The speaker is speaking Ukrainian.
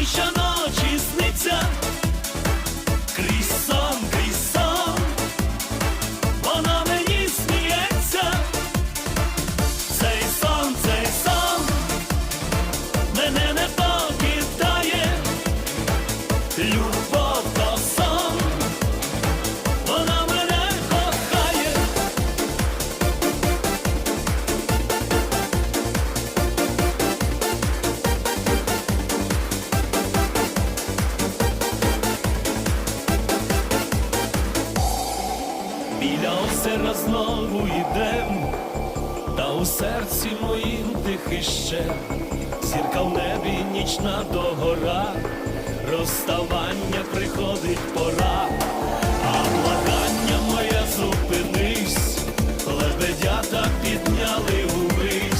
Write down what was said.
мені щоночі крізь сон, крізь вона мені сміється, цей сон, цей сон, мене не покидає. біля озера знову йдем, та у серці моїм тихище, зірка в небі нічна догора, розставання приходить пора.